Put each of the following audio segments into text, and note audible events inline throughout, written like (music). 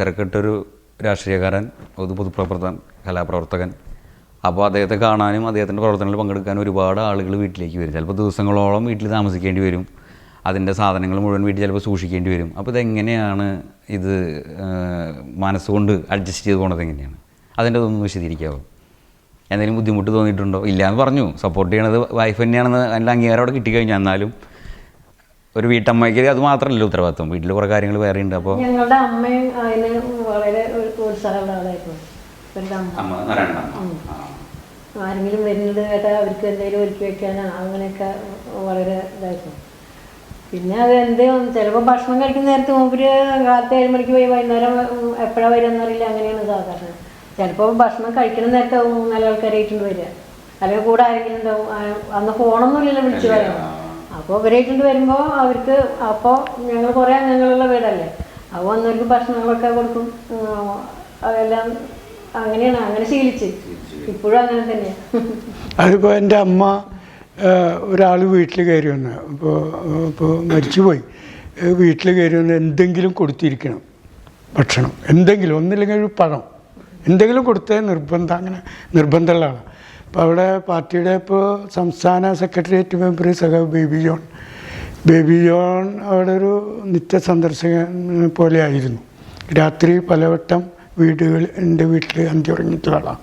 തിരക്കിട്ടൊരു രാഷ്ട്രീയക്കാരൻ ഒരു പൊതുപ്രവർത്തകൻ കലാപ്രവർത്തകൻ. അപ്പോൾ അദ്ദേഹത്തെ കാണാനും അദ്ദേഹത്തിന്റെ പ്രവർത്തനങ്ങളിൽ പങ്കെടുക്കാനും ഒരുപാട് ആളുകൾ വീട്ടിലേക്ക് വരും. ചിലപ്പോൾ ദിവസങ്ങളോളം വീട്ടിൽ താമസിക്കേണ്ടി വരും. അതിന്റെ സാധനങ്ങൾ മുഴുവൻ വീട്ടിൽ ചിലപ്പോൾ സൂക്ഷിക്കേണ്ടി വരും. അപ്പോൾ ഇതെങ്ങനെയാണ് ഇത് മനസ്സുകൊണ്ട് അഡ്ജസ്റ്റ് ചെയ്ത് പോണത് എങ്ങനെയാണ്? അതിന്റെ ഒന്ന് വിശദീകരിക്കാമോ എന്തെങ്കിലും ബുദ്ധിമുട്ട് തോന്നിയിട്ടുണ്ടോ? ഇല്ല എന്ന് പറഞ്ഞു. സപ്പോർട്ട് ചെയ്യണത് വൈഫ് തന്നെയാണെന്ന് അതിന്റെ അംഗീകാരം അവിടെ കിട്ടിക്കഴിഞ്ഞാൽ എന്നാലും ഒരു വീട്ടമ്മയ്ക്ക് അത് മാത്രമല്ല ഉത്തരവാദിത്വം. വീട്ടിൽ കുറേ കാര്യങ്ങൾ വേറെ ഉണ്ട് അപ്പോൾ ഞങ്ങളുടെ അമ്മയും അതിന് വളരെ ഒരു ഉത്സാഹമുള്ള ആളായിരുന്നു ഇവരുടെ അമ്മ. ആരെങ്കിലും വരുന്നത് കേട്ടാൽ അവർക്ക് എന്തെങ്കിലും ഒരുക്കി വെക്കാനോ അങ്ങനെയൊക്കെ വളരെ ഇതായിരുന്നു. പിന്നെ അത് എന്ത് ചിലപ്പോൾ ഭക്ഷണം കഴിക്കുന്ന നേരത്തെ മൂപ്പര് കാലത്ത് ഏഴ് മണിക്ക് പോയി വൈകുന്നേരം എപ്പോഴാണ് വരിക എന്നറിയില്ല അങ്ങനെയാണ് സാധാരണ. ചിലപ്പോൾ ഭക്ഷണം കഴിക്കുന്ന നേരത്തെ നല്ല ആൾക്കാരായിട്ടുണ്ട് വരിക. അല്ലെങ്കിൽ കൂടെ ആരെങ്കിലും ഉണ്ടാവും. അന്ന് അന്ന് ഫോണൊന്നുമില്ലല്ലോ വിളിച്ചു പറയാം അപ്പോൾ ഇവരായിട്ടുണ്ട് വരുമ്പോൾ അവർക്ക് അപ്പോൾ ഞങ്ങൾ കുറേ അംഗങ്ങളുള്ള വീടല്ലേ? അപ്പോൾ വന്നവർക്ക് ഭക്ഷണങ്ങളൊക്കെ കൊടുക്കും. അതെല്ലാം അങ്ങനെയാണ്. അങ്ങനെ ശീലിച്ച്. ഇപ്പോഴും അങ്ങനെ തന്നെയാണ് അതിപ്പോൾ എന്റെ അമ്മ ഒരാൾ വീട്ടിൽ കയറി വന്ന്. അപ്പോൾ ഇപ്പോൾ മരിച്ചുപോയി. വീട്ടിൽ കയറി വന്ന് എന്തെങ്കിലും കൊടുത്തിരിക്കണം. ഭക്ഷണം. എന്തെങ്കിലും ഒന്നില്ലെങ്കിൽ ഒരു പഴം. എന്തെങ്കിലും കൊടുത്തേ നിർബന്ധം. അങ്ങനെ നിർബന്ധമുള്ള ആളാണ് അപ്പോൾ അവിടെ പാർട്ടിയുടെ ഇപ്പോൾ സംസ്ഥാന സെക്രട്ടേറിയറ്റ് മെമ്പർ സഹ ബേബി ജോൺ. ബേബി ജോൺ അവിടെ ഒരു നിത്യ സന്ദർശക പോലെ ആയിരുന്നു. രാത്രി പലവട്ടം വീടുകൾ എന്റെ വീട്ടിൽ അന്തി ഉറങ്ങിയിട്ട് കാണാം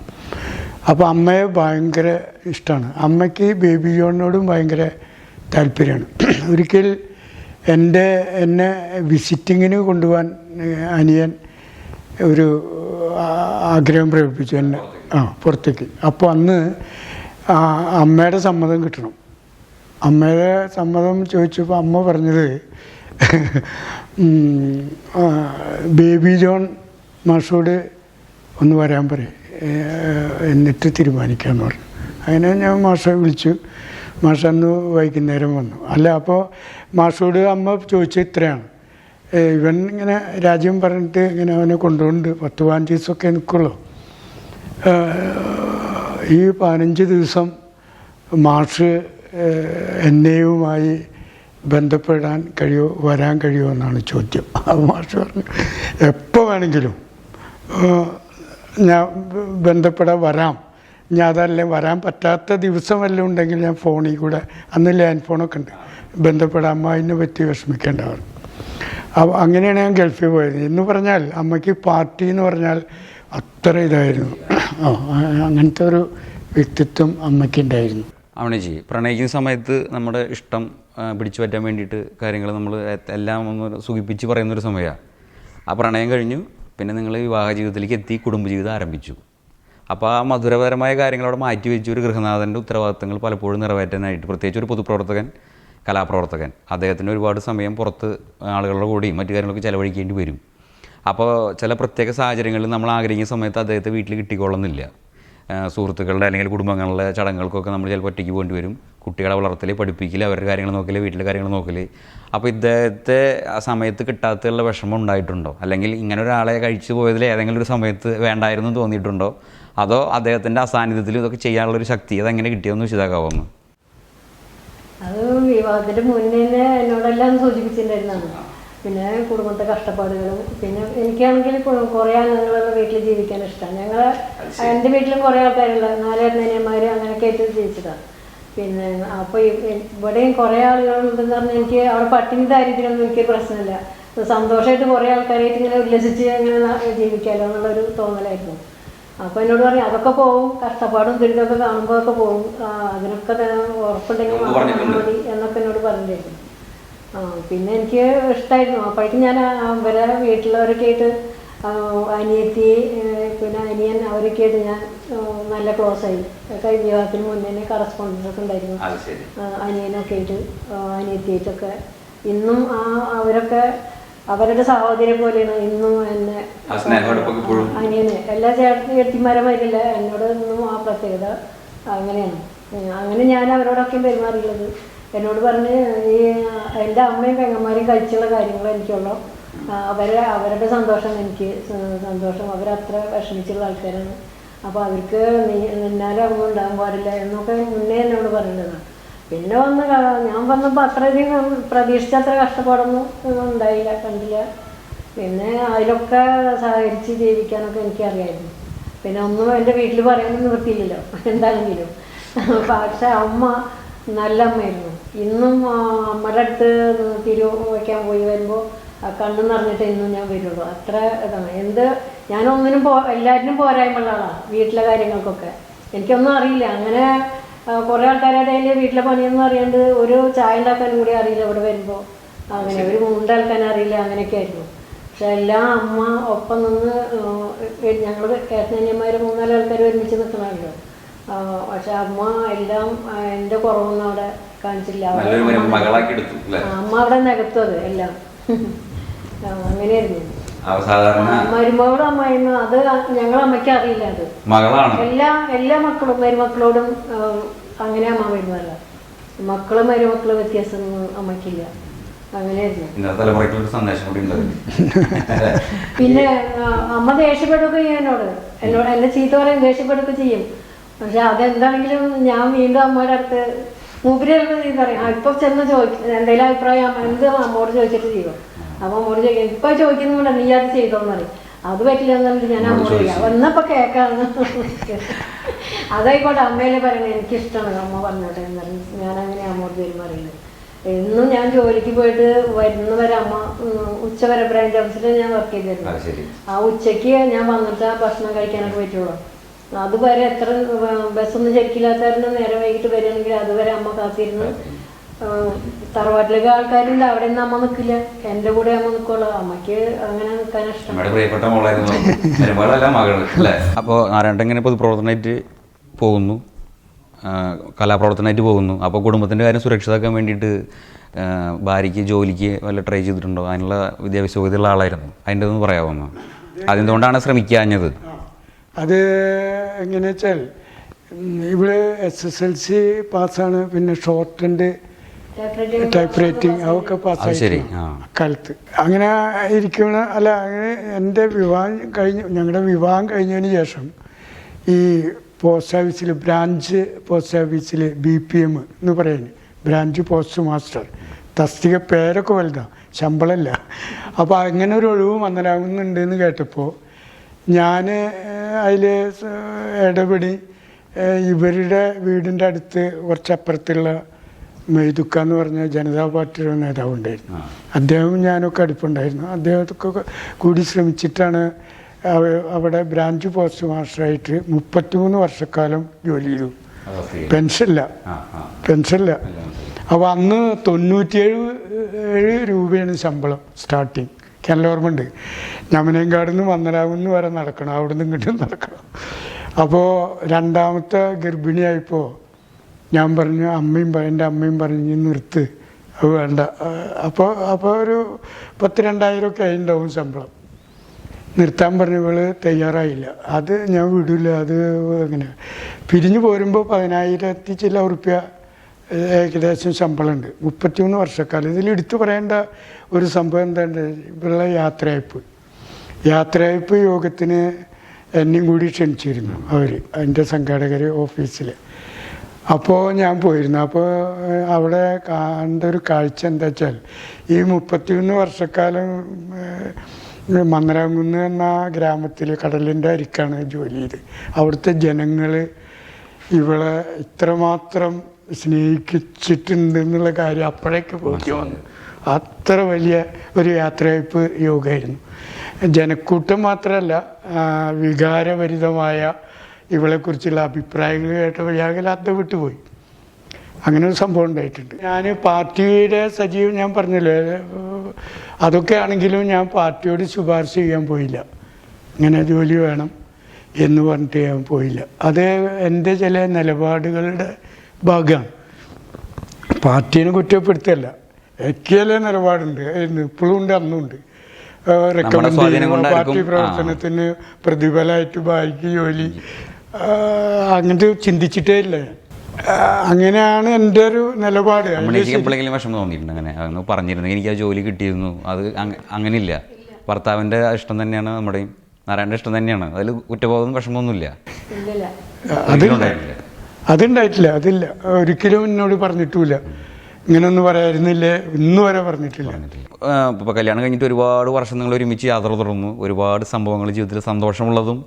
അപ്പോൾ അമ്മയെ ഭയങ്കര ഇഷ്ടമാണ് അമ്മയ്ക്ക് ബേബി ജോണിനോടും ഭയങ്കര താല്പര്യമാണ്. ഒരിക്കൽ എന്റെ എന്നെ വിസിറ്റിങ്ങിന് കൊണ്ടുപോകാൻ അനിയൻ ഒരു ആഗ്രഹം പ്രകടിപ്പിച്ചു. എന്നെ ആ പുറത്തേക്ക്. അപ്പോൾ അന്ന് അമ്മയുടെ സമ്മതം കിട്ടണം. അമ്മയുടെ സമ്മതം ചോദിച്ചപ്പോൾ അമ്മ പറഞ്ഞത് ബേബി ജോൺ മാഷോട് ഒന്ന് വരാൻ പറയും. എന്നിട്ട് തീരുമാനിക്കാമെന്ന് പറഞ്ഞു. അങ്ങനെ ഞാൻ മാഷെ വിളിച്ചു. മാഷ അന്ന് വൈകുന്നേരം വന്നു. അല്ല അപ്പോൾ മാഷോട് അമ്മ ചോദിച്ചത് ഇത്രയാണ്. ഇവൻ ഇങ്ങനെ രാജ്യം പറഞ്ഞിട്ട് ഇങ്ങനെ അവനെ കൊണ്ടുകൊണ്ട് പത്ത് പതിനഞ്ച് ദിവസമൊക്കെ നിൽക്കുള്ളൂ ഈ പതിനഞ്ച് ദിവസം ഏഹ്, എന്നെയുമായി ബന്ധപ്പെടാൻ കഴിയുമോ വരാൻ കഴിയുമോ എന്നാണ് ചോദ്യം. അത് മാഷ് പറഞ്ഞു എപ്പോൾ വേണമെങ്കിലും ഞാൻ ബന്ധപ്പെടാൻ വരാം. ഞാൻ അതല്ലേ വരാൻ പറ്റാത്ത ദിവസം വല്ലതും ഉണ്ടെങ്കിൽ ഞാൻ ഫോണിൽ കൂടെ അന്ന് ലാൻഡ് ഫോണൊക്കെ ഉണ്ട്. ബന്ധപ്പെടാൻ അമ്മ അതിനെ പറ്റി വിഷമിക്കേണ്ടവർ അപ്പോൾ അങ്ങനെയാണ് ഞാൻ ഗൾഫിൽ പോയത്. എന്ന് പറഞ്ഞാൽ അമ്മയ്ക്ക് പാർട്ടി എന്ന് പറഞ്ഞാൽ അത്ര ഇതായിരുന്നു. അങ്ങനത്തെ ഒരു വ്യക്തിത്വം അമ്മയ്ക്കുണ്ടായിരുന്നു അവണേജി പ്രണയിക്കുന്ന സമയത്ത് നമ്മുടെ ഇഷ്ടം പിടിച്ചു പറ്റാൻ വേണ്ടിയിട്ട് കാര്യങ്ങൾ നമ്മൾ എല്ലാം ഒന്ന് സുഖിപ്പിച്ച് പറയുന്നൊരു സമയമാണ് ആ പ്രണയം കഴിഞ്ഞു. പിന്നെ നിങ്ങൾ വിവാഹ ജീവിതത്തിലേക്ക് എത്തി കുടുംബജീവിതം ആരംഭിച്ചു. അപ്പോൾ ആ മധുരപരമായ കാര്യങ്ങൾ അവിടെ മാറ്റി വെച്ച് ഒരു ഗൃഹനാഥന്റെ ഉത്തരവാദിത്തങ്ങൾ പലപ്പോഴും നിറവേറ്റാനായിട്ട് പ്രത്യേകിച്ച് ഒരു പൊതുപ്രവർത്തകൻ കലാപ്രവർത്തകൻ. അദ്ദേഹത്തിന് ഒരുപാട് സമയം പുറത്ത് ആളുകളുടെ കൂടെയും മറ്റു കാര്യങ്ങളൊക്കെ ചിലവഴിക്കേണ്ടി വരും. അപ്പോൾ ചില പ്രത്യേക സാഹചര്യങ്ങളിൽ നമ്മൾ ആഗ്രഹിക്കുന്ന സമയത്ത് അദ്ദേഹത്തെ വീട്ടിൽ കിട്ടിക്കൊള്ളുന്നില്ല സുഹൃത്തുക്കളുടെ അല്ലെങ്കിൽ കുടുംബങ്ങളുടെ ചടങ്ങുകൾക്കൊക്കെ നമ്മൾ ചിലപ്പോൾ ഒറ്റയ്ക്ക് പോകേണ്ടി വരും. കുട്ടികളെ വളർത്തൽ പഠിപ്പിക്കൽ അവരുടെ കാര്യങ്ങൾ നോക്കൽ വീട്ടിലെ കാര്യങ്ങൾ നോക്കൽ അപ്പോൾ ഇദ്ദേഹത്തെ ആ സമയത്ത് കിട്ടാത്തതിലുള്ള വിഷമം ഉണ്ടായിട്ടുണ്ടോ? അല്ലെങ്കിൽ ഇങ്ങനെ ഒരാളെ കഴിച്ചു പോയതിൽ ഏതെങ്കിലും ഒരു സമയത്ത് വേണ്ടായിരുന്നു തോന്നിയിട്ടുണ്ടോ? അതോ അദ്ദേഹത്തിന്റെ അസാന്നിധ്യത്തിൽ ഇതൊക്കെ ചെയ്യാനുള്ളൊരു ശക്തി അതെങ്ങനെ കിട്ടിയെന്ന് വിശദാക്കാവുന്നു അത് വിവാഹത്തിന് മുന്നേ എന്നോടെല്ലാം സൂചിപ്പിച്ചിട്ടുണ്ടായിരുന്നതാണ്. പിന്നെ കുടുംബത്തെ കഷ്ടപ്പാടുകളും. പിന്നെ എനിക്കാണെങ്കിൽ കുറെ അംഗങ്ങളുള്ള വീട്ടിൽ ജീവിക്കാൻ ഇഷ്ടമാണ് ഞങ്ങൾ എന്റെ വീട്ടിലും കുറേ ആൾക്കാരുള്ള നാലേനിയന്മാർ അങ്ങനെയൊക്കെ ആയിട്ട് ജീവിച്ചതാണ്. പിന്നെ അപ്പോൾ ഇവിടെയും കുറേ ആളുകളുണ്ടെന്ന് പറഞ്ഞാൽ എനിക്ക് അവിടെ പട്ടിണി ദാരിദ്ര്യമൊന്നും എനിക്ക് പ്രശ്നമില്ല. സന്തോഷമായിട്ട് കുറേ ആൾക്കാരായിട്ട് ഇങ്ങനെ ഉല്ലസിച്ച് അങ്ങനെ ജീവിക്കാമല്ലോ എന്നുള്ളൊരു തോന്നലായിരുന്നു. അപ്പോൾ എന്നോട് പറഞ്ഞു അതൊക്കെ പോവും. കഷ്ടപ്പാടും ദുരിതമൊക്കെ കാണുമ്പോൾ ഒക്കെ പോവും. ആ, അതിനൊക്കെ ഉറപ്പുണ്ടെങ്കിൽ മതി എന്നൊക്കെ എന്നോട് പറഞ്ഞിട്ടുണ്ടായിരുന്നു. പിന്നെ എനിക്ക് ഇഷ്ടമായിരുന്നു അപ്പോഴേക്കും ഞാൻ അവരെ വീട്ടിലവരൊക്കെ ആയിട്ട് അനിയത്തി പിന്നെ അനിയൻ അവരൊക്കെ ആയിട്ട് ഞാൻ നല്ല ക്ലോസ് ആയി. ഒക്കെ വിവാഹത്തിന് മുന്നേ തന്നെ കറസ്പോണ്ടൻസ് ഒക്കെ ഉണ്ടായിരുന്നു. അനിയനൊക്കെ ആയിട്ട് അനിയത്തിയായിട്ടൊക്കെ. ഇന്നും ആ അവരൊക്കെ അവരുടെ സഹോദരി പോലെയാണ് ഇന്നും എന്നെ അനിയനെ. എല്ലാ ചേട്ടത്തി മാരില്ല എന്നോട് ഇന്നും ആ പ്രത്യേകത അങ്ങനെയാണ്. അങ്ങനെ ഞാൻ അവരോടൊക്കെ പെരുമാറിയുള്ളത് എന്നോട് പറഞ്ഞ് ഈ എന്റെ അമ്മയും പെങ്ങന്മാരെയും കഴിച്ചുള്ള കാര്യങ്ങൾ എനിക്കുള്ളൂ. അവരെ അവരുടെ സന്തോഷം എനിക്ക് സന്തോഷം. അവരത്ര വിഷമിച്ചുള്ള ആൾക്കാരാണ്. അപ്പോൾ അവർക്ക് നീ നിന്നാലും അമ്മ ഉണ്ടാകാൻ പാടില്ല എന്നൊക്കെ മുന്നേ എന്നോട് പറയേണ്ടതാണ് പിന്നെ വന്ന് ഞാൻ വന്നപ്പോൾ അത്രയധികം പ്രതീക്ഷിച്ച അത്ര കഷ്ടപ്പാടൊന്നും ഉണ്ടായില്ല കണ്ടില്ല. പിന്നെ അതിലൊക്കെ സഹകരിച്ച് ജീവിക്കാനൊക്കെ എനിക്കറിയായിരുന്നു. പിന്നെ ഒന്നും എന്റെ വീട്ടിൽ പറയാനൊന്നും നിർത്തിയില്ലല്ലോ എന്താണെങ്കിലും. പക്ഷെ അമ്മ നല്ല അമ്മയായിരുന്നു. ഇന്നും അമ്മയുടെ അടുത്ത് തിരു വയ്ക്കാൻ പോയി വരുമ്പോൾ കണ്ണു നിറഞ്ഞിട്ട് ഇന്നും ഞാൻ വരുള്ളൂ. അത്ര ഇതാണ്. എന്ത് ഞാനൊന്നിനും പോ എല്ലാറ്റിനും പോരായ്മയുള്ള ആളാണ് വീട്ടിലെ കാര്യങ്ങൾക്കൊക്കെ. എനിക്കൊന്നും അറിയില്ല. അങ്ങനെ കുറെ ആൾക്കാരുടെ കയ്യിൽ വീട്ടിലെ പണിയൊന്നും അറിയാണ്ട് ഒരു ചായ ഉണ്ടാക്കാനും കൂടി അറിയില്ല ഇവിടെ വരുമ്പോൾ അങ്ങനെ ഒരു മുണ്ടാക്കാൻ അറിയില്ല അങ്ങനെയൊക്കെ ആയിരുന്നു. പക്ഷെ എല്ലാം അമ്മ ഒപ്പം നിന്ന് ഞങ്ങൾ ഏട്ടനന്യന്മാർ മൂന്നാൽ ആൾക്കാർ ഒരുമിച്ച് നിൽക്കണമല്ലോ പക്ഷെ അമ്മ എല്ലാം എന്റെ കുറവൊന്നും അവിടെ കാണിച്ചില്ല മകളാക്കി എടുത്തു അമ്മ അവിടെ നികത്തും അത് എല്ലാം. (laughs) അങ്ങനെയായിരുന്നു. സാധാരണ മരുമകളും അമ്മായിരുന്നു അത് ഞങ്ങൾ അമ്മയ്ക്ക് അറിയില്ല അത്. മകളാണ്? എല്ലാ എല്ലാ മക്കളും മരുമക്കളോടും അങ്ങനെ അമ്മ വരുന്നതല്ല. മക്കളും മരുമക്കളും വ്യത്യാസം അമ്മയ്ക്കില്ല. (laughs) പിന്നെ അമ്മ ദേഷ്യപ്പെടുകയൊക്കെ ചെയ്യും എന്നോട്. എന്നോട് എന്നെ ചീത്ത പറയും ദേഷ്യപ്പെടുകയൊക്കെ ചെയ്യും. പക്ഷെ അതെന്താണെങ്കിലും ഞാൻ വീണ്ടും അമ്മയുടെ അടുത്ത് മൂപ്പര് ചിലപ്പോൾ ചീത്ത പറയും. "ആ, ഇപ്പൊ ചെന്ന് ചോദിക്കും എന്തെങ്കിലും അഭിപ്രായം എന്ത് അമ്മോട് ചോദിച്ചിട്ട് ചെയ്യും? അപ്പൊ അമ്മോട് ചോദിക്കും ഇപ്പൊ ചോദിക്കുന്നുണ്ട് നീ അത് ചെയ്തോന്ന് പറയും. അത് പറ്റില്ല എന്നുള്ളത് ഞാൻ അമ്മോട് ചോദിക്കാം. എന്നപ്പോ കേക്കാന്ന് അതായിക്കോട്ടെ അമ്മേനെ പറയണേ എനിക്കിഷ്ടമാണ്. അമ്മ പറഞ്ഞോട്ടെ എന്ന് പറയും ഞാൻ അങ്ങനെ അമ്മോട് പെരുമാറിയത് എന്നും ഞാൻ ജോലിക്ക് പോയിട്ട് വരുന്നവരെ അമ്മ ഉച്ചവരെ ഉച്ച വരെ ബ്രാഞ്ച് ഓഫീസിൽ ഞാൻ വർക്ക് ചെയ്തിരുന്നു. ആ ഉച്ചയ്ക്ക് ഞാൻ വന്നിട്ട് ഭക്ഷണം കഴിക്കാനൊക്കെ പറ്റുള്ളൂ അതുവരെ എത്ര ബസ്സൊന്നും ശരിക്കില്ലാത്തവരുടെ നേരെ വൈകിട്ട് വരികയാണെങ്കിൽ അതുവരെ അമ്മ കാത്തിരുന്ന് തറവാട്ടിലേക്ക് ആൾക്കാരുണ്ട്. അവിടെ നിന്ന് അമ്മ നിൽക്കില്ല എന്റെ കൂടെ അമ്മ നിൽക്കുള്ളൂ അമ്മയ്ക്ക് അങ്ങനെ നിൽക്കാൻ ഇഷ്ടം. അപ്പോൾ നാരായണൻ പൊതുപ്രവർത്തനമായിട്ട് പോകുന്നു. കലാപ്രവർത്തനമായിട്ട് പോകുന്നു. അപ്പോൾ കുടുംബത്തിന്റെ കാര്യം സുരക്ഷിതാക്കാൻ വേണ്ടിയിട്ട് ഭാര്യയ്ക്ക് ജോലിക്ക് വല്ല ട്രൈ ചെയ്തിട്ടുണ്ടോ? അതിനുള്ള വിദ്യാഭ്യാസ യോഗ്യതയുള്ള ആളായിരുന്നു. അതിന്റെ ഒന്ന് പറയാമോ അതെന്തുകൊണ്ടാണ് ശ്രമിക്കാഞ്ഞത്? അത് എങ്ങനെ വെച്ചാൽ ഇവിടെ എസ് എസ് എൽ സി പാസ്സാണ് പിന്നെ ഷോർട്ട് ആൻഡ് ടൈപ്പ് റൈറ്റിംഗ് അതൊക്കെ പാസ്സായി കാലത്ത്. അങ്ങനെ ഇരിക്കണ അല്ല അങ്ങനെ എന്റെ വിവാഹം കഴിഞ്ഞ് ഞങ്ങളുടെ വിവാഹം കഴിഞ്ഞതിന് ശേഷം ഈ പോസ്റ്റ് ഓഫീസിൽ ബ്രാഞ്ച് പോസ്റ്റ് ഓഫീസിൽ ബി പി എം എന്ന് പറയുന്നത് ബ്രാഞ്ച് പോസ്റ്റ് മാസ്റ്റർ തസ്തിക പേരൊക്കെ വലുതാണ് ശമ്പളമല്ല. അപ്പോൾ അങ്ങനെ ഒരു ഒഴിവ് വന്നലാകുന്നുണ്ട് എന്ന് കേട്ടപ്പോൾ ഞാൻ അതിൽ ഇടപെടി ഇവരുടെ വീടിന്റെ അടുത്ത് കുറച്ചപ്പുറത്തുള്ള മെയ്തുക്ക എന്ന് പറഞ്ഞ ജനതാ പാർട്ടിയുടെ നേതാവ് ഉണ്ടായിരുന്നു. അദ്ദേഹവും ഞാനൊക്കെ അടുപ്പുണ്ടായിരുന്നു. അദ്ദേഹത്തൊക്കെ കൂടി ശ്രമിച്ചിട്ടാണ് അവിടെ ബ്രാഞ്ച് പോസ്റ്റ് മാസ്റ്ററായിട്ട് മുപ്പത്തിമൂന്ന് വർഷക്കാലം ജോലി ചെയ്തു. പെൻഷനില്ല. പെൻഷനില്ല. അപ്പോൾ അന്ന് തൊണ്ണൂറ്റിയേഴ് ഏഴ് രൂപയാണ് ശമ്പളം സ്റ്റാർട്ടിങ്. കേരള ഓർമ്മയുണ്ട് ഞമനേങ്കാട് നിന്ന് വന്നരാമെന്ന് വരെ നടക്കണം. അവിടെ നിന്ന് ഇങ്ങോട്ടും നടക്കണം. അപ്പോൾ രണ്ടാമത്തെ ഗർഭിണിയായപ്പോൾ ഞാൻ പറഞ്ഞു അമ്മയും എന്റെ അമ്മയും പറഞ്ഞു "ഇനി നിർത്ത്. അത് വേണ്ട. അപ്പോൾ അപ്പോൾ ഒരു പത്ത് രണ്ടായിരം ഒക്കെ ആയിട്ടുണ്ടാവും ശമ്പളം. നിർത്താൻ പറഞ്ഞവൾ തയ്യാറായില്ല. അത് ഞാൻ വിടില്ല അത് അങ്ങനെ പിരിഞ്ഞു പോരുമ്പോൾ പതിനായിരത്തി ചില ഉറുപ്യ ഏഹ്, ഏകദേശം ശമ്പളമുണ്ട്. മുപ്പത്തിമൂന്ന് വർഷക്കാലം. ഇതിൽ എടുത്തു പറയേണ്ട ഒരു സംഭവം എന്താണ് ഇവിടെ യാത്രയയപ്പ്. യാത്രയയപ്പ് യോഗത്തിന് എന്നെയും കൂടി ക്ഷണിച്ചിരുന്നു അവർ അതിന്റെ സംഘാടകർ ഓഫീസിൽ അപ്പോൾ ഞാൻ പോയിരുന്നു. അപ്പോൾ അവിടെ കണ്ട ഒരു കാഴ്ച എന്താ വെച്ചാൽ ഈ മുപ്പത്തിമൂന്ന് വർഷക്കാലം മന്ദരാകുന്ന് എന്ന ഗ്രാമത്തിൽ കടലിന്റെ അരിക്കാണ് ജോലി ചെയ്ത്. അവിടുത്തെ ജനങ്ങൾ ഇവളെ ഇത്രമാത്രം സ്നേഹിച്ചിട്ടുണ്ട് എന്നുള്ള കാര്യം അപ്പോഴേക്ക് ബോധ്യം വന്നു. അത്ര വലിയ ഒരു യാത്രയപ്പ് യോഗമായിരുന്നു ജനക്കൂട്ടം മാത്രമല്ല വികാരഭരിതമായ ഇവളെക്കുറിച്ചുള്ള അഭിപ്രായങ്ങൾ കേട്ടപ്പോൾ ഞാൻ അത് വിട്ടുപോയി. അങ്ങനെ ഒരു സംഭവം ഉണ്ടായിട്ടുണ്ട്. ഞാൻ പാർട്ടിയുടെ സജീവം ഞാൻ പറഞ്ഞല്ലോ അതൊക്കെ ആണെങ്കിലും ഞാൻ പാർട്ടിയോട് ശുപാർശ ചെയ്യാൻ പോയില്ല. ഇങ്ങനെ ജോലി വേണം എന്ന് പറഞ്ഞിട്ട് ഞാൻ പോയില്ല. അത് എന്റെ ചില നിലപാടുകളുടെ ഭാഗമാണ് പാർട്ടീനെ കുറ്റപ്പെടുത്തല്ല. എനിക്ക് ചില നിലപാടുണ്ട്. ഇപ്പോഴും ഉണ്ട് അന്നും ഉണ്ട് റെക്കമെൻഡ് ചെയ്യുന്ന. പാർട്ടി. പ്രവർത്തനത്തിന് പ്രതിഫലമായിട്ട് ഭാര്യയ്ക്ക് ജോലി. അങ്ങനത്തെ ചിന്തിച്ചിട്ടേ ഇല്ല അങ്ങനെയാണ് എന്റെ ഒരു നിലപാട്. അതിൽ അമ്മണിക്ക് ശരി- എപ്പോഴെങ്കിലും വിഷമം തോന്നിയിട്ടുണ്ട് അങ്ങനെ. അന്ന് പറഞ്ഞിരുന്നു. എനിക്ക് ആ ജോലി കിട്ടിയിരുന്നു. അത് അങ്ങനെയില്ല. ഭർത്താവിന്റെ ഇഷ്ടം തന്നെയാണ് നമ്മുടെയും. നാരായണന്റെ ഇഷ്ടം തന്നെയാണ്. അതിൽ കുറ്റബോധം വിഷമമൊന്നുമില്ല. ഉണ്ടായിട്ടില്ല. അതുണ്ടായിട്ടില്ല അതില്ല. ഒരിക്കലും എന്നോട് പറഞ്ഞിട്ടുമില്ല. ഇങ്ങനൊന്നും പറയായിരുന്നില്ലേ ഇന്ന് വരെ പറഞ്ഞിട്ടില്ല. ഇപ്പോൾ കല്യാണം കഴിഞ്ഞിട്ട് ഒരുപാട് വർഷം നിങ്ങൾ ഒരുമിച്ച് യാത്ര തുടർന്നു. ഒരുപാട് സംഭവങ്ങൾ ജീവിതത്തിൽ സന്തോഷമുള്ളതും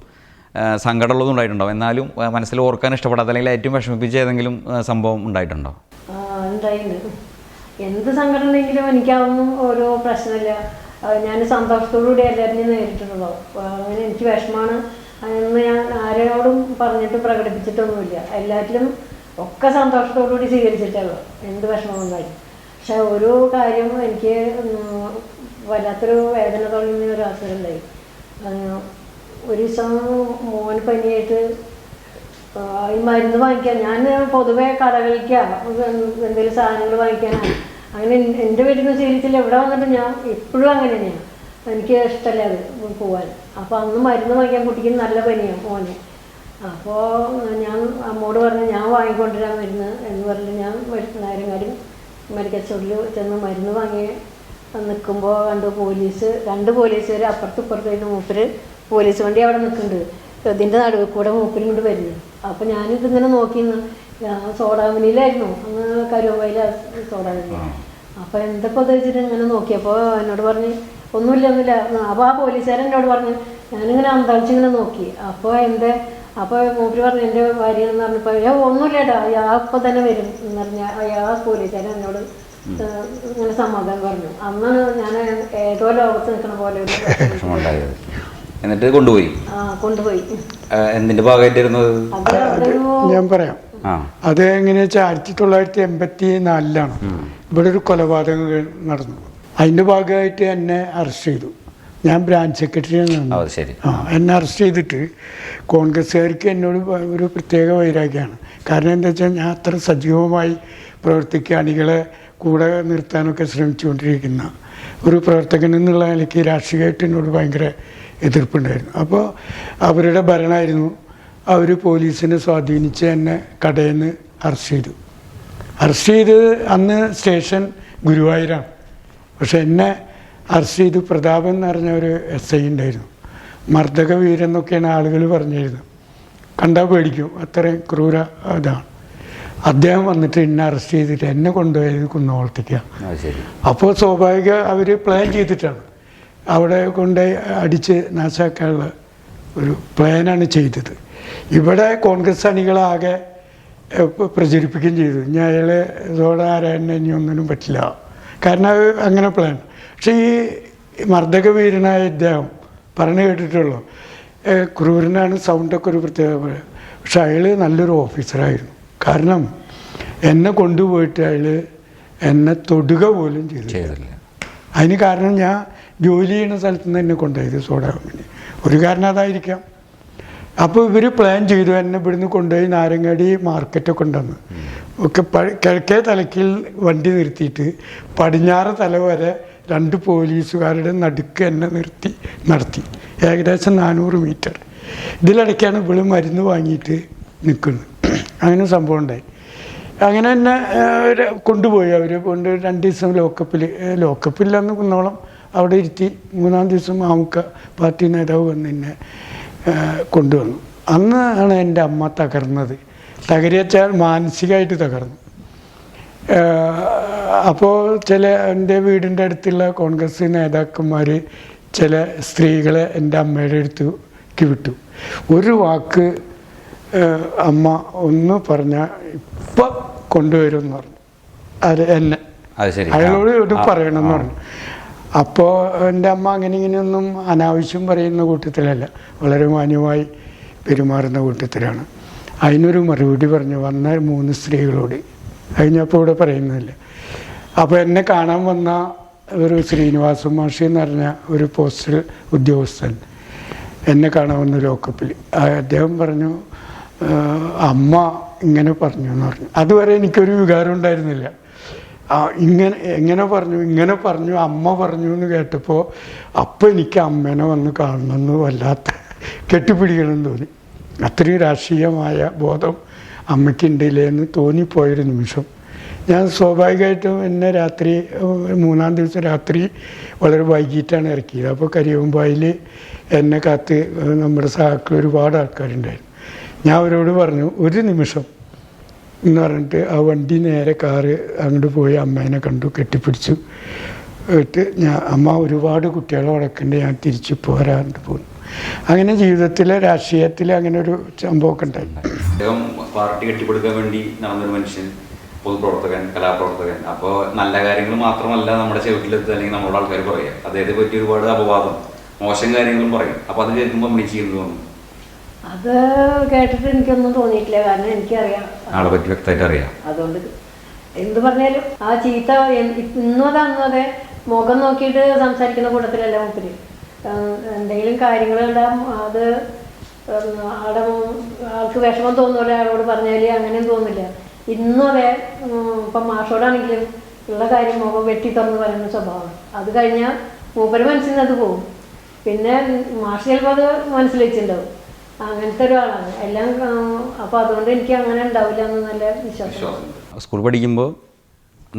സങ്കടമുള്ളതും ഉണ്ടായിട്ടുണ്ടാവും. എന്നാലും മനസ്സിൽ ഓർക്കാൻ ഇഷ്ടപ്പെടാത്ത അല്ലെങ്കിൽ ഏറ്റവും വിഷമിപ്പിച്ച ഏതെങ്കിലും സംഭവം ഉണ്ടായിട്ടുണ്ടോ? എന്ത് സങ്കടം ഉണ്ടെങ്കിലും എനിക്കാവുന്നു ഓരോ പ്രശ്നമില്ല. ഞാൻ സന്തോഷത്തോടുകൂടി എല്ലാവരും നേരിട്ടുള്ളൂ ആ, അങ്ങനെ എനിക്ക് വിഷമാണ് എന്ന് ഞാൻ ആരോടും പറഞ്ഞിട്ട് പ്രകടിപ്പിച്ചിട്ടൊന്നുമില്ല. എല്ലാറ്റിലും ഒക്കെ സന്തോഷത്തോടുകൂടി സ്വീകരിച്ചിട്ടുള്ളൂ. എന്ത് വിഷമം വന്നാലും പക്ഷെ ഓരോ കാര്യം എനിക്ക് വല്ലാത്തൊരു വേദന തോന്നുന്ന ഒരു അവസരം ഉണ്ടായി. ഒരു ദിവസം മോൻ പനിയായിട്ട് ഈ മരുന്ന് വാങ്ങിക്കാൻ ഞാൻ പൊതുവെ കടകളിലേക്കാ എന്തെങ്കിലും സാധനങ്ങൾ വാങ്ങിക്കാനാണ്. അങ്ങനെ എന്റെ വീട്ടിൽ നിന്ന് ശീലിച്ചില്ല. ഇവിടെ വന്നിട്ട് ഞാൻ എപ്പോഴും അങ്ങനെ തന്നെയാണ് എനിക്ക് ഇഷ്ടമല്ല അത് പോവാൻ. അപ്പോൾ അന്ന് മരുന്ന് വാങ്ങിക്കാൻ കുട്ടിക്ക് നല്ല പനിയാണ് മോനെ. അപ്പോൾ ഞാൻ അമ്മോട് പറഞ്ഞു ഞാൻ വാങ്ങിക്കൊണ്ടിരാൻ മരുന്ന് എന്ന് പറഞ്ഞ് ഞാൻ നേരങ്ങാരും മെഡിക്കൽ സ്റ്റോറിൽ ചെന്ന് മരുന്ന് വാങ്ങി നിൽക്കുമ്പോൾ കണ്ട് പോലീസ് രണ്ട് പോലീസുകാർ അപ്പുറത്ത് ഇപ്പുറത്തായിട്ട് മൂപ്പര് പോലീസ് വണ്ടി അവിടെ നിൽക്കുന്നുണ്ട് ഇതിന്റെ നടുവിൽ കൂടെ മൂപ്പരും കൊണ്ട് വരുന്നു. അപ്പോൾ ഞാനിതിങ്ങനെ നോക്കി നിന്ന് സോഡാമിനിയിലായിരുന്നു അന്ന് കരുവയില സോഡാമിനി അപ്പോൾ എന്തൊക്കെ വെച്ചിട്ട് ഇങ്ങനെ നോക്കിയപ്പോൾ എന്നോട് പറഞ്ഞ് ഒന്നുമില്ല ഒന്നുമില്ല. അപ്പോൾ ആ പോലീസുകാരൻ എന്നോട് പറഞ്ഞു ഞാനിങ്ങനെ അന്താളിച്ചിങ്ങനെ നോക്കി. അപ്പോൾ എന്റെ അപ്പോൾ മൂപ്പര് പറഞ്ഞു എന്റെ ഭാര്യ എന്ന് പറഞ്ഞപ്പോൾ അയ്യോ ഒന്നുമില്ല കേട്ടോ അയാൾ ഇപ്പോൾ തന്നെ വരും. എന്ന് പറഞ്ഞ അയാൾ പോലീസുകാരൻ എന്നോട് ഇങ്ങനെ സമാധാനം പറഞ്ഞു. അന്നാണ് ഞാൻ ഏതോ ലോകത്ത് നിൽക്കണ പോലെ ഒരു (laughs) എന്നിട്ട് കൊണ്ടുപോയി? ആ കൊണ്ടുപോയി. എന്തിന്റെ ഭാഗമായിട്ടായിരുന്നു ഞാൻ പറയാം. അത് എങ്ങനെയാ വെച്ചാൽ ആയിരത്തി തൊള്ളായിരത്തി എൺപത്തി നാലിലാണ് ഇവിടെ ഒരു കൊലപാതകം നടന്നു. അതിന്റെ ഭാഗമായിട്ട് എന്നെ അറസ്റ്റ് ചെയ്തു. ഞാൻ ബ്രാഞ്ച് സെക്രട്ടറിയാണ്. ശരി. ആ എന്നെ അറസ്റ്റ് ചെയ്തിട്ട് കോൺഗ്രസ്സുകാർക്ക് എന്നോട് ഒരു പ്രത്യേക വൈരാഗ്യമാണ്. കാരണം എന്താ വെച്ചാൽ ഞാൻ അത്ര സജീവമായി പ്രവർത്തിക്കുക അണികളെ കൂടെ നിർത്താനൊക്കെ ശ്രമിച്ചുകൊണ്ടിരിക്കുന്ന ഒരു പ്രവർത്തകൻ എന്നുള്ള നിലയ്ക്ക് രാഷ്ട്രീയമായിട്ട് എന്നോട് ഭയങ്കര എതിർപ്പുണ്ടായിരുന്നു. അപ്പോൾ അവരുടെ ഭരണമായിരുന്നു. അവർ പോലീസിനെ സ്വാധീനിച്ച് എന്നെ കടയിൽ നിന്ന് അറസ്റ്റ് ചെയ്തു. അറസ്റ്റ് ചെയ്ത് അന്ന് സ്റ്റേഷൻ ഗുരുവായൂരാണ്. പക്ഷെ എന്നെ അറസ്റ്റ് ചെയ്തു പ്രതാപൻ എന്ന് പറഞ്ഞ ഒരു എസ് ഐ ഉണ്ടായിരുന്നു. മർദ്ദക വീരെന്നൊക്കെയാണ് ആളുകൾ പറഞ്ഞിരുന്നത്. കണ്ടാൽ പേടിക്കും അത്രയും ക്രൂര ഇതാണ് അദ്ദേഹം വന്നിട്ട് എന്നെ അറസ്റ്റ് ചെയ്തിട്ട് എന്നെ കൊണ്ടുപോയത് കുന്നോളത്തേക്കാണ് അപ്പോൾ സ്വാഭാവിക അവർ പ്ലാൻ ചെയ്തിട്ടാണ്. അവിടെ കൊണ്ടുപോയി അടിച്ച് നാശാക്കാനുള്ള ഒരു പ്ലാനാണ് ചെയ്തത്. ഇവിടെ കോൺഗ്രസ് അണികളാകെ പ്രചരിപ്പിക്കുകയും ചെയ്തു. ഞാൻ അയാളെ ഇതോടെ ആരായണ ഇനി ഒന്നിനും പറ്റില്ല. കാരണം അത് അങ്ങനെ പ്ലാൻ പക്ഷേ ഈ മർദ്ദകവീരനായ ഇദ്ദേഹം പറഞ്ഞു കേട്ടിട്ടുള്ളൂ ക്രൂരനാണ് സൗണ്ടൊക്കെ ഒരു പ്രത്യേക. പക്ഷെ അയാൾ നല്ലൊരു ഓഫീസറായിരുന്നു കാരണം എന്നെ കൊണ്ടുപോയിട്ട് അയാൾ എന്നെ തൊടുക പോലും ചെയ്തു ചെയ്തില്ല. അതിന് കാരണം ഞാൻ ജോലി ചെയ്യുന്ന സ്ഥലത്ത് നിന്ന് എന്നെ കൊണ്ടുപോയത് സോഡ കമ്പനി ഒരു കാരണം അതായിരിക്കാം. അപ്പോൾ ഇവർ പ്ലാൻ ചെയ്തു എന്നെ ഇവിടുന്ന് കൊണ്ടുപോയി നാരങ്ങാടി മാർക്കറ്റൊക്കെ കൊണ്ടുവന്ന്. ഒക്കെ കിഴക്കേ തലക്കിൽ വണ്ടി നിർത്തിയിട്ട് പടിഞ്ഞാറ് തല വരെ രണ്ട് പോലീസുകാരുടെ നടുക്ക് എന്നെ നിർത്തി നടത്തി. ഏകദേശം നാനൂറ് മീറ്റർ ഇതിലിടയ്ക്കാണ് ഇവൾ മരുന്ന് വാങ്ങിയിട്ട് നിൽക്കുന്നത്. അങ്ങനെ സംഭവം ഉണ്ടായി. അങ്ങനെ തന്നെ കൊണ്ടുപോയി അവർ കൊണ്ട് രണ്ട് ദിവസം ലോക്കപ്പിൽ ലോക്കപ്പില്ലെന്ന് കുന്നോളം അവിടെ ഇരുത്തി. മൂന്നാം ദിവസം മാമുക്ക പാർട്ടി നേതാവ് വന്ന് എന്നെ ആ, കൊണ്ടുവന്നു. അന്ന് ആണ് എന്റെ അമ്മ തകർന്നത്. തകരിയച്ചാൽ മാനസികമായിട്ട് തകർന്നു. അപ്പോൾ ചില എന്റെ വീടിന്റെ അടുത്തുള്ള കോൺഗ്രസ് നേതാക്കന്മാർ ചില സ്ത്രീകളെ എന്റെ അമ്മയുടെ അടുത്തേക്ക് വിട്ടു. ഒരു വാക്ക് അമ്മ ഒന്ന് പറഞ്ഞ ഇപ്പം കൊണ്ടുവരും എന്ന് പറഞ്ഞു. അത് എന്നെ. അയാളോട് ഇത് പറയണമെന്ന് പറയണം എന്ന് പറഞ്ഞു. അപ്പോൾ എന്റെ അമ്മ അങ്ങനെ ഇങ്ങനെയൊന്നും അനാവശ്യം പറയുന്ന കൂട്ടത്തിലല്ല. വളരെ മാന്യമായി പെരുമാറുന്ന കൂട്ടത്തിലാണ്. അതിനൊരു മറുപടി പറഞ്ഞു വന്ന മൂന്ന് സ്ത്രീകളോട്. കഴിഞ്ഞപ്പോൾ ഇവിടെ പറയുന്നില്ല അപ്പോൾ എന്നെ കാണാൻ വന്ന ഒരു ശ്രീനിവാസ മാഷി എന്ന് പറഞ്ഞ ഒരു പോസ്റ്റൽ ഉദ്യോഗസ്ഥൻ എന്നെ കാണാൻ വന്ന ലോക്കപ്പിൽ. അദ്ദേഹം പറഞ്ഞു അമ്മ ഇങ്ങനെ പറഞ്ഞു എന്ന് പറഞ്ഞു. അതുവരെ എനിക്കൊരു വികാരം ഉണ്ടായിരുന്നില്ല. ആ ഇങ്ങനെ എങ്ങനെ പറഞ്ഞു ഇങ്ങനെ പറഞ്ഞു അമ്മ പറഞ്ഞു എന്ന് കേട്ടപ്പോൾ അപ്പം എനിക്ക് അമ്മേനെ വന്ന് കാണണമെന്ന് വല്ലാത്ത കെട്ടിപ്പിടിക്കണമെന്ന് തോന്നി. അത്രയും രാഷ്ട്രീയമായ ബോധം അമ്മയ്ക്കുണ്ടില്ലേ എന്ന് തോന്നിപ്പോയൊരു നിമിഷം. ഞാൻ സ്വാഭാവികമായിട്ടും എന്നെ രാത്രി മൂന്നാം ദിവസം രാത്രി വളരെ വൈകിട്ടാണ് ഇറക്കിയത്. അപ്പോൾ കരിയമ്പായിൽ എന്നെ കാത്ത് നമ്മുടെ സഹാക്കൾ ഒരുപാട് ആൾക്കാരുണ്ടായിരുന്നു. ഞാൻ അവരോട് പറഞ്ഞു ഒരു നിമിഷം എന്ന് പറഞ്ഞിട്ട് ആ വണ്ടി നേരെ കാറ് അങ്ങോട്ട് പോയി അമ്മേനെ കണ്ടു കെട്ടിപ്പിടിച്ചു. എന്നിട്ട് ഞാൻ അമ്മ ഒരുപാട് കുട്ടികളെ ഉടക്കുന്നുണ്ട് ഞാൻ തിരിച്ചു പോരാണ്ട് പോകുന്നു അങ്ങനെ ജീവിതത്തിലെ രാഷ്ട്രീയത്തിൽ അങ്ങനെ ഒരു സംഭവമൊക്കെ ഉണ്ടായി. അദ്ദേഹം പാർട്ടി കെട്ടിപ്പടുക്കാൻ വേണ്ടി നടന്നൊരു മനുഷ്യൻ പൊതുപ്രവർത്തകൻ കലാപ്രവർത്തകൻ. അപ്പോൾ നല്ല കാര്യങ്ങൾ മാത്രമല്ല നമ്മുടെ ചെവിട്ടിലെത്തുക അല്ലെങ്കിൽ നമ്മുടെ ആൾക്കാർ പറയുക അദ്ദേഹത്തെ പറ്റി ഒരുപാട് അപവാദം മോശം കാര്യങ്ങളും പറയും. അപ്പോൾ അത് കേൾക്കുമ്പോൾ നമ്മൾ ചെയ്യുന്നു തോന്നുന്നു അത് കേട്ടിട്ട് എനിക്കൊന്നും തോന്നിയിട്ടില്ല. കാരണം എനിക്കറിയാം. ആളെ പറ്റി വ്യക്തമായിട്ട് അറിയാം. അതുകൊണ്ട് എന്ത് പറഞ്ഞാലും ആ ചീത്ത എൻ- ഇന്നും അതെ അന്നും അതെ മുഖം നോക്കിയിട്ട് സംസാരിക്കുന്ന കൂട്ടത്തിലല്ല മൂപ്പര്. ഏഹ് എന്തെങ്കിലും കാര്യങ്ങളെല്ലാം അത് ഉം ആടെ ഉം ആൾക്ക് വിഷമം തോന്നുമല്ലോ ആളോട് പറഞ്ഞാൽ അങ്ങനെയും തോന്നില്ല. ഇന്നും അതെ ഉം ഇപ്പം മാഷോടാണെങ്കിലും ഉള്ള കാര്യം മുഖം വെട്ടി തുറന്ന് പറയുന്ന സ്വഭാവമാണ് അത് കഴിഞ്ഞാൽ മൂപ്പര് മനസ്സിൽ നിന്ന് അത് പോകും പിന്നെ മാഷ് ചിലപ്പോൾ അത് മനസ്സിൽ വെച്ചിട്ടുണ്ടാവും. അങ്ങനത്തെ ഒരാളാണ്. എല്ലാം അപ്പോൾ അതുകൊണ്ട് എനിക്ക് അങ്ങനെ ഉണ്ടാവില്ല എന്ന് നല്ല വിശ്വാസം സ്കൂൾ പഠിക്കുമ്പോൾ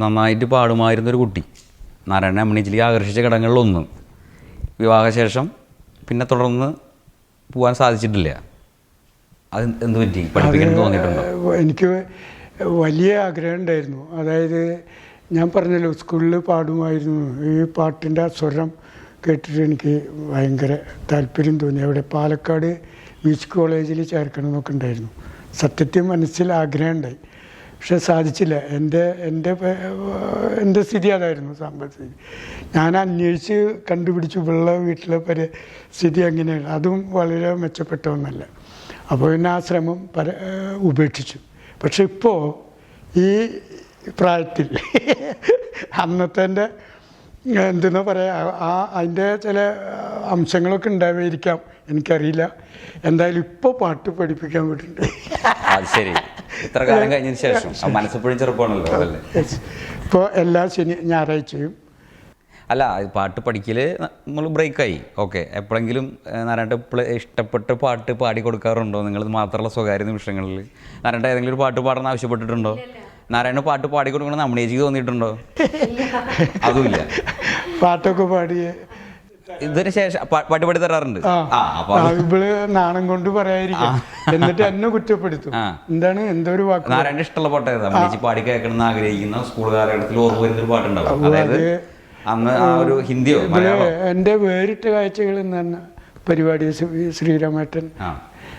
നന്നായിട്ട് പാടുമായിരുന്ന ഒരു കുട്ടി നാരായണ അമ്മണിച്ചിലേക്ക് ആകർഷിച്ച ഘടകങ്ങളിലൊന്ന് വിവാഹശേഷം പിന്നെ തുടർന്ന് പോകാൻ സാധിച്ചിട്ടില്ല. അത് എന്ത് പറ്റി? പഠിപ്പിക്കാൻ തോന്നിയിട്ടുണ്ടോ? എനിക്ക് വലിയ ആഗ്രഹം ഉണ്ടായിരുന്നു. അതായത് ഞാൻ പറഞ്ഞല്ലോ സ്കൂളിൽ പാടുമായിരുന്നു. ഈ പാട്ടിന്റെ സ്വരം കേട്ടിട്ട് എനിക്ക് ഭയങ്കര താല്പര്യം തോന്നി. അവിടെ പാലക്കാട് മ്യൂസിക് കോളേജിൽ ചേർക്കണം എന്നൊക്കെ ഉണ്ടായിരുന്നു. സത്യത്തിൽ മനസ്സിൽ ആഗ്രഹം ഉണ്ടായി പക്ഷെ സാധിച്ചില്ല. എന്റെ എന്റെ എന്റെ സ്ഥിതി അതായിരുന്നു സാമ്പത്തിക ഞാൻ അന്വേഷിച്ച് കണ്ടുപിടിച്ചു. ഉള്ള വീട്ടിലെ പരി സ്ഥിതി അങ്ങനെയാണ് അതും വളരെ മെച്ചപ്പെട്ട ഒന്നല്ല. അപ്പോൾ പിന്നെ ആ ശ്രമം പര ഉപേക്ഷിച്ചു. പക്ഷെ ഇപ്പോൾ ഈ പ്രായത്തിൽ അന്നത്തെ എന്തെന്നാ പറയാം. ആ അതിന്റെ ചില അംശങ്ങളൊക്കെ ഉണ്ടാവുമായിരിക്കാം എനിക്കറിയില്ല. എന്തായാലും ഇപ്പോൾ പാട്ട് പഠിപ്പിക്കാൻ വിട്ടിട്ടുണ്ട് അത് ശരി. ഇത്ര കാലം കഴിഞ്ഞതിന് ശേഷം. ആ മനസ്സെപ്പോഴും ചെറുപ്പമാണല്ലോ അതല്ലേ? ഇപ്പോൾ എല്ലാ ശനി ഞായറാഴ്ചയും. അല്ല പാട്ട് പഠിക്കൽ നമ്മൾ ബ്രേക്കായി. ഓക്കെ. എപ്പോഴെങ്കിലും നാരായണ ഇപ്പോൾ ഇഷ്ടപ്പെട്ട പാട്ട് പാടി കൊടുക്കാറുണ്ടോ? നിങ്ങൾ മാത്രമുള്ള സ്വകാര്യ നിമിഷങ്ങളിൽ. നാരായണ ഏതെങ്കിലും ഒരു പാട്ട് പാടാൻ ആവശ്യപ്പെട്ടിട്ടുണ്ടോ? നാരായണ പാട്ട് പാടി കൊടുക്കണം നമ്മുടെ ചേച്ചിക്ക് തോന്നിയിട്ടുണ്ടോ? അതുമില്ല പാട്ടൊക്കെ പാടി. ഇതിന് ശേഷം പാട്ട് പാടി തരാറുണ്ട് ഇവൾ നാണം കൊണ്ട് പറയാതിരിക്കും. എന്നിട്ട് എന്നെ കുറ്റപ്പെടുത്തും. എന്താണ് എന്തോ ഒരു വാക്ക്? നാരായണ ഇഷ്ടമുള്ള പാട്ടായിരുന്നു. പാടി കേൾക്കണം ആഗ്രഹിക്കുന്ന സ്കൂൾ കാലഘട്ടത്തിൽ ഓർമ്മ വരുന്ന ഒരു പാട്ടുണ്ടാവും അതായത് അന്ന് ആ ഒരു ഹിന്ദിയോ എന്റെ വേറിട്ട കാഴ്ചകൾ എന്ന് പരിപാടി ശ്രീരാമേട്ടൻ എന്റെ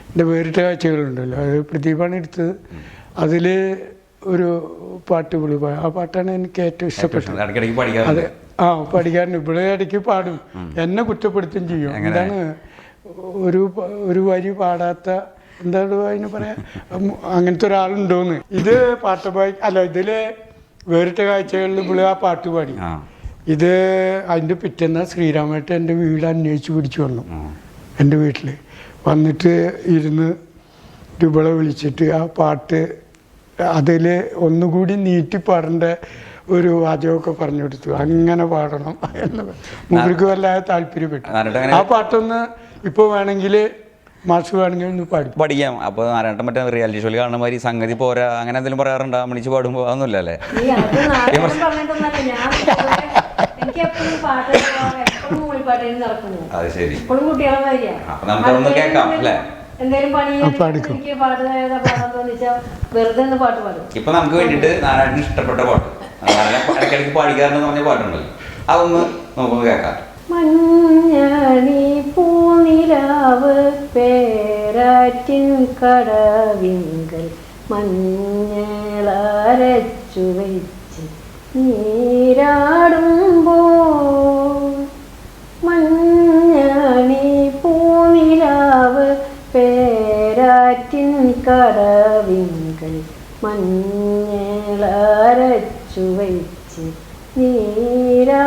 എന്റെ വേറിട്ട കാഴ്ചകളുണ്ടല്ലോ. അത് പ്രദീപാണ് എടുത്തത്. അതിൽ ഒരു പാട്ട് വിളി പാ- ആ പാട്ടാണ് എനിക്ക് ഏറ്റവും ഇഷ്ടപ്പെട്ടത്. അതെ. ആ പഠിക്കാറുണ്ട് ഇവിടെ ഇടയ്ക്ക് പാടും. എന്നെ കുറ്റപ്പെടുത്തുകയും ചെയ്യും? എന്താണ്? ഒരു ഒരു വരി പാടാത്ത എന്താണ് അതിന് പറയാ? അങ്ങനത്തെ ഒരാളുണ്ടോന്ന്. ഇത് പാട്ട് പാടി അല്ല ഇതിൽ വേറിട്ട കാഴ്ചകളിൽ ഇവിടെ ആ പാട്ട് പാടി. ഇത് അതിന്റെ പിറ്റേന്ന് ശ്രീരാമേട്ട എന്റെ വീട് അന്വേഷിച്ച് പിടിച്ചു വന്നു. എന്റെ വീട്ടിൽ വന്നിട്ട് ഇരുന്ന് രൂപളെ വിളിച്ചിട്ട് ആ പാട്ട് അതിൽ ഒന്നുകൂടി നീട്ടി പാടേണ്ട ഒരു വാചകമൊക്കെ പറഞ്ഞു കൊടുത്തു. അങ്ങനെ പാടണം എന്ന്. മൂപ്പർക്ക് വല്ലാതെ താല്പര്യപ്പെട്ടു. ആ പാട്ടൊന്ന് ഇപ്പോൾ വേണമെങ്കിൽ മാസ് വേണമെങ്കിൽ ഒന്ന് പാടി. പഠിക്കാം. അപ്പോൾ നാരായണ മറ്റേ റിയാലിറ്റി ഷോയിൽ കാണുന്ന മാതിരി സംഗതി പോരാ അങ്ങനെ എന്തെങ്കിലും പറയാറുണ്ടോ? അമ്മണിച്ച് പാടുമ്പോൾ അതൊന്നുമില്ല അല്ലേ? അത് ഞാൻ എനിക്ക് എപ്പോഴും പാട്ട് എപ്പോഴും മൂളിപ്പാട്ടേന് നടക്കുന്നത് അത് ശരി. അപ്പൊ കേൾക്കാം, അല്ലേ? ഇപ്പൊ നമുക്ക് വേണ്ടിട്ട് നാരായണൻ ഇഷ്ടപ്പെട്ട പാട്ട്. നാരായണൻ ഇടയ്ക്കിടയ്ക്ക് പാടിക്കാറെന്ന് പറഞ്ഞ പാട്ടുണ്ടല്ലോ അതൊന്ന് നമുക്കൊന്ന് കേൾക്കാം. മഞ്ഞണി പൂനിലാവ് പേരാറ്റിൻ കടവിങ്കൽ മഞ്ഞളരച്ചു വെച്ച് നീരാടുമ്പോൾ മഞ്ഞണി പേരാറ്റിൻ കടവിങ്കൾ മഞ്ഞളരച്ചു വെച്ച് നീരാടുമ്പോൾ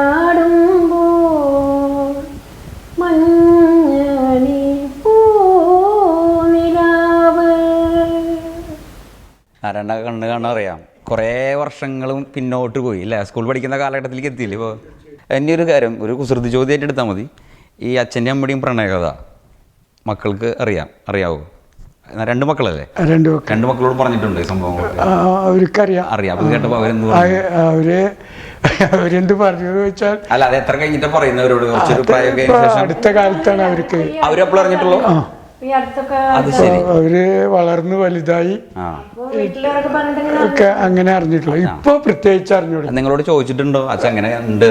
മഞ്ഞണി പൂനിലാവ്. നാരായണ കണ്ണ് കാണാൻ അറിയാം കുറേ വർഷങ്ങളും പിന്നോട്ട് പോയി അല്ലേ? സ്കൂൾ പഠിക്കുന്ന കാലഘട്ടത്തിലേക്ക് എത്തിയില്ലേ ഇപ്പോൾ എന്റെ ഒരു കാര്യം ഒരു കുസൃതി ചോദ്യമായിട്ട് എടുത്താൽ മതി. ഈ അച്ഛന്റെയും അമ്മയുടെയും പ്രണയകഥ മക്കൾക്ക് അറിയാം അറിയാവോ? രണ്ട് മക്കളല്ലേ? രണ്ട് മക്കൾ രണ്ട് മക്കളോട് പറഞ്ഞിട്ടുണ്ട് സംഭവം അവർക്കറിയാം. അറിയാം. ഇത് കേട്ടപ്പോൾ അവരെന്ത് അവർ അവരെന്ത് പറഞ്ഞു വെച്ചാൽ അല്ല അത് എത്ര കഴിഞ്ഞിട്ട് പറയുന്നവരോട്? അടുത്ത കാലത്താണ് അവർക്ക് അവരപ്പോൾ അറിഞ്ഞിട്ടുള്ളൂ? അത് ശരി. അവർ വളർന്ന് വലുതായി ഒക്കെ അങ്ങനെ അറിഞ്ഞിട്ടില്ല. ഇപ്പൊ പ്രത്യേകിച്ച് അറിഞ്ഞോളൂ നിങ്ങളോട് ചോദിച്ചിട്ടുണ്ടോ? അച്ഛൻ അങ്ങനെ ഉണ്ട്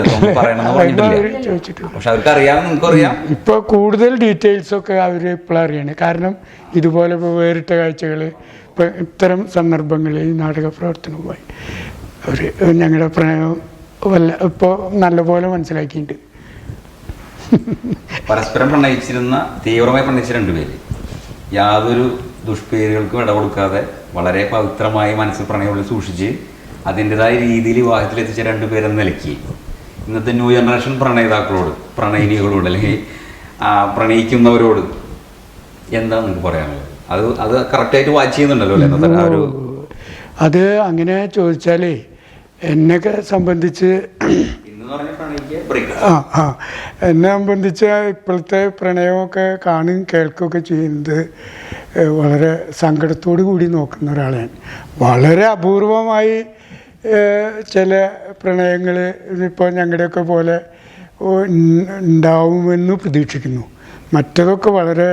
പക്ഷെ അവർക്ക് അറിയാം നിങ്ങൾക്ക് അറിയാം ഇപ്പൊ കൂടുതൽ ഡീറ്റെയിൽസ് ഒക്കെ അവർ ഇപ്പോൾ അറിയാണ്. കാരണം ഇതുപോലെ വേറിട്ട കാഴ്ചകൾ ഇപ്പൊ ഇത്തരം സന്ദർഭങ്ങളിൽ ഈ നാടക പ്രവർത്തനവുമായി അവർ ഞങ്ങളുടെ പ്രണയം വല്ല ഇപ്പോൾ നല്ലപോലെ മനസ്സിലാക്കിയിട്ടുണ്ട്. പരസ്പരം പ്രണയിച്ചിരുന്ന തീവ്രമായി പ്രണയിച്ച രണ്ടുപേര് യാതൊരു ദുഷ്പേരുകൾക്കും ഇട കൊടുക്കാതെ വളരെ പവിത്രമായി മനസ്സിൽ പ്രണയമുള്ളിൽ സൂക്ഷിച്ച് അതിന്റെതായ രീതിയിൽ വിവാഹത്തിൽ എത്തിച്ച രണ്ടുപേരെന്ന നിലയ്ക്ക്. ഇന്നത്തെ ന്യൂ ജനറേഷൻ പ്രണയിതാക്കളോട് പ്രണയിനികളോട് അല്ലെങ്കിൽ പ്രണയിക്കുന്നവരോട് എന്താ നിങ്ങൾക്ക് പറയാനുള്ളത്? അത് അത് കറക്റ്റായിട്ട് വാച്ച് ചെയ്യുന്നുണ്ടല്ലോ അല്ലേ? ആ ഒരു അത് അങ്ങനെ ചോദിച്ചാലേ എന്നെയൊക്കെ സംബന്ധിച്ച് എന്നെ സംബന്ധിച്ച് ഇപ്പോഴത്തെ പ്രണയമൊക്കെ കാണുകയും കേൾക്കുകയൊക്കെ ചെയ്യുന്നത് വളരെ സങ്കടത്തോടു കൂടി നോക്കുന്ന ഒരാളാണ് വളരെ അപൂർവമായി ചില പ്രണയങ്ങൾ ഇപ്പോൾ ഞങ്ങളുടെയൊക്കെ പോലെ ഉണ്ടാവുമെന്ന് പ്രതീക്ഷിക്കുന്നു. മറ്റതൊക്കെ വളരെ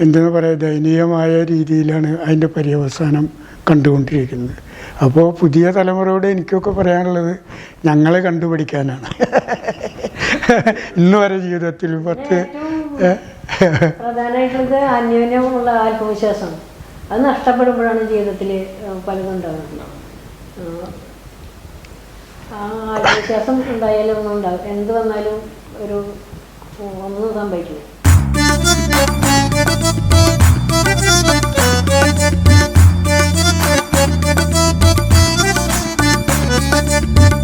എന്തെന്ന് പറയുക ദയനീയമായ രീതിയിലാണ് അതിന്റെ പര്യവസാനം കണ്ടുകൊണ്ടിരിക്കുന്നത്. അപ്പോൾ പുതിയ തലമുറയോട് എനിക്കൊക്കെ പറയാനുള്ളത് ഞങ്ങളെ കണ്ടുപിടിക്കാനാണ്. ഇന്ന് വരെ ജീവിതത്തിൽ പത്ത് പ്രധാനമായിട്ടുള്ളത് അന്യോന്യമുള്ള ആത്മവിശ്വാസം അത് നഷ്ടപ്പെടുമ്പോഴാണ് ജീവിതത്തിൽ പലതും ഉണ്ടാകുന്നത് ആ ആത്മവിശ്വാസം ഉണ്ടായാലും ഒന്നും ഉണ്ടാകും എന്ത് വന്നാലും ഒരു ഒന്നും സംഭവിക്കില്ല. Thank you. Thank you.